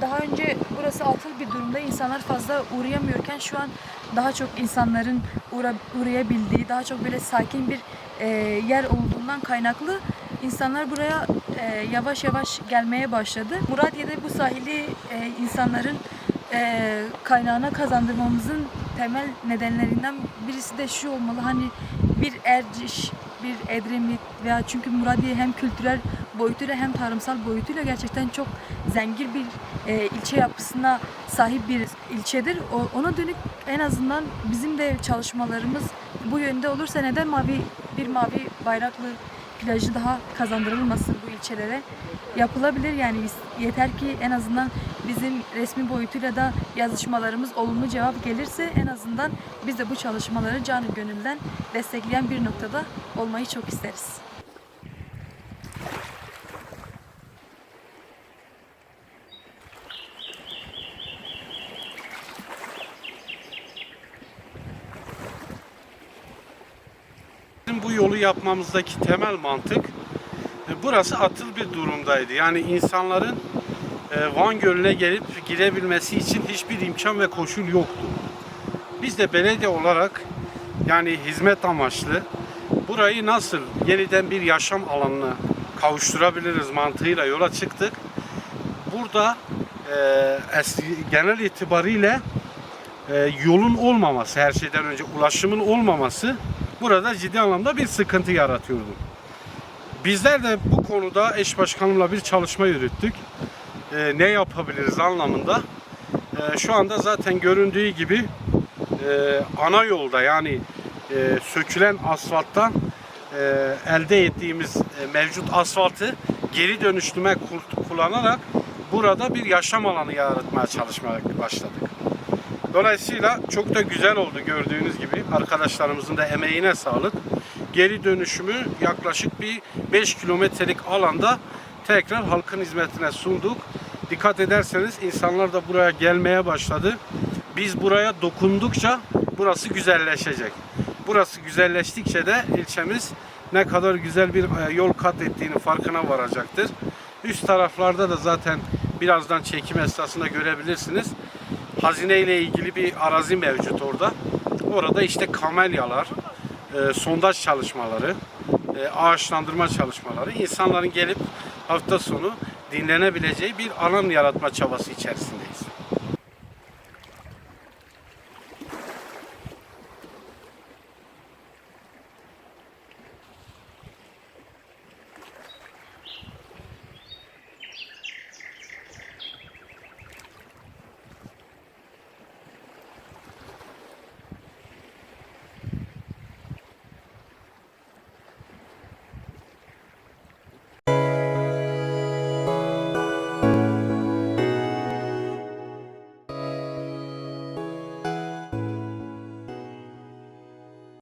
Daha önce burası atıl bir durumda insanlar fazla uğrayamıyorken şu an daha çok insanların uğra- uğrayabildiği, daha çok böyle sakin bir e, yer olduğundan kaynaklı insanlar buraya e, yavaş yavaş gelmeye başladı. Muradiye'de bu sahili e, insanların e, kaynağına kazandırmamızın temel nedenlerinden birisi de şu olmalı. Hani bir Erciş, bir Edremit veya çünkü Muradiye hem kültürel boyutuyla hem tarımsal boyutuyla gerçekten çok zengin bir e, ilçe yapısına sahip bir ilçedir. O, ona dönük en azından bizim de çalışmalarımız bu yönde olursa neden mavi bir mavi bayraklı plajı daha kazandırılmasın bu ilçelere yapılabilir yani yeter ki en azından bizim resmi boyutuyla da yazışmalarımız olumlu cevap gelirse en azından biz de bu çalışmaları canı gönülden destekleyen bir noktada olmayı çok isteriz. Bizim bu yolu yapmamızdaki temel mantık e, burası atıl bir durumdaydı. Yani insanların e, Van Gölü'ne gelip girebilmesi için hiçbir imkan ve koşul yoktu. Biz de belediye olarak yani hizmet amaçlı burayı nasıl yeniden bir yaşam alanına kavuşturabiliriz mantığıyla yola çıktık. Burada e, genel itibariyle e, yolun olmaması her şeyden önce ulaşımın olmaması burada ciddi anlamda bir sıkıntı yaratıyordu. Bizler de bu konuda eş başkanımla bir çalışma yürüttük. E, ne yapabiliriz anlamında. E, şu anda zaten göründüğü gibi e, ana yolda yani e, sökülen asfalttan e, elde ettiğimiz e, mevcut asfaltı geri dönüştürme kul- kullanarak burada bir yaşam alanı yaratmaya çalışmaya başladık. Dolayısıyla çok da güzel oldu gördüğünüz gibi. Arkadaşlarımızın da emeğine sağlık. Geri dönüşümü yaklaşık bir 5 kilometrelik alanda tekrar halkın hizmetine sunduk. Dikkat ederseniz insanlar da buraya gelmeye başladı. Biz buraya dokundukça burası güzelleşecek. Burası güzelleştikçe de ilçemiz ne kadar güzel bir e, yol kat ettiğini farkına varacaktır. Üst taraflarda da zaten birazdan çekim esnasında görebilirsiniz hazine ile ilgili bir arazi mevcut orada. Orada işte kamelyalar, e, sondaj çalışmaları, e, ağaçlandırma çalışmaları, insanların gelip hafta sonu dinlenebileceği bir alan yaratma çabası içerisinde.